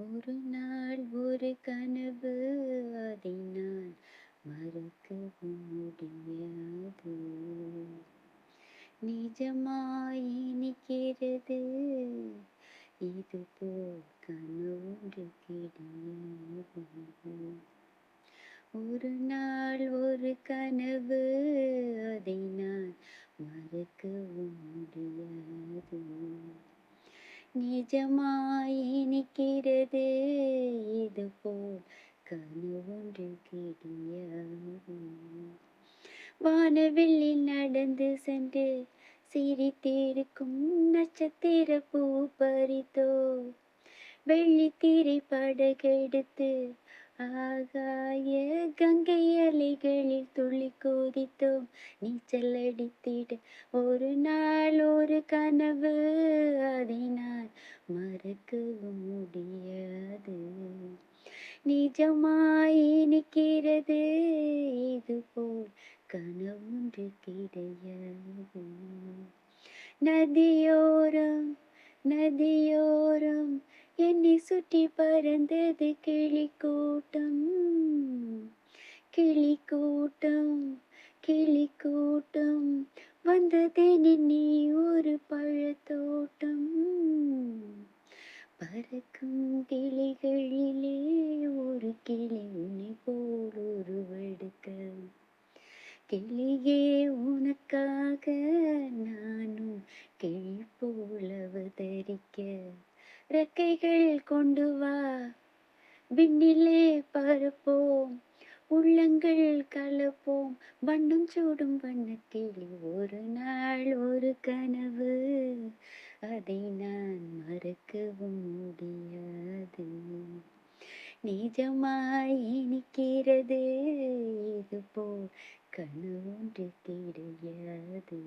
ஒரு நாள் ஒரு கனவு அதை நான் மறக்கவும் முடியாது. நிஜமாய் இனிக்கிறது இது போல் கனவு கிடையாது ஒரு நாள் ஒரு கனவு அதை நான் மறக்கவும் முடியாது. நிஜமாய் இனிக்கிறது. இது போல் கனவொன்று கிடையாது வானவெளியில் நடந்து சென்று சிரித்திருக்கும் நட்சத்திர பூ பறித்தோ. வெள்ளித்திரை படகெடுத்து ஆகாய கங்கை அலைகளில் துள்ளி கோதித்தோம் நீச்சல் அடித்திட. ஒரு நாள் ஒரு கனவு. அதை நான் மறக்கவும் முடியாது. நிஜமாய் நிற்கிறது. இது போல் கனவொன்று கிடையாது. நதியோரம் நதியோரம் என்னை சுற்றி பறந்தது கிளி கூட்டம் கிளி கூட்டம் கிளி கூட்டம் பறக்கும் கிளிகளிலே ஒரு கிளி உன்னை போல் உருவெடுக்க. கிளியே உனக்காக நானும் கிளி போல் அவதரிக்க. ரெக்கைகள் கொண்டு வா விண்ணிலே பறப்போம் உள்ளங்கள் கலப்போம் வண்ணம் சூடும் வண்ணக்கிளி ஒரு நாள் ஒரு கனவு. அதை நான் மறக்கவும் முடியாது. நிஜமாய் இனிக்கிறது இது போல் ஒன்று கிடையாது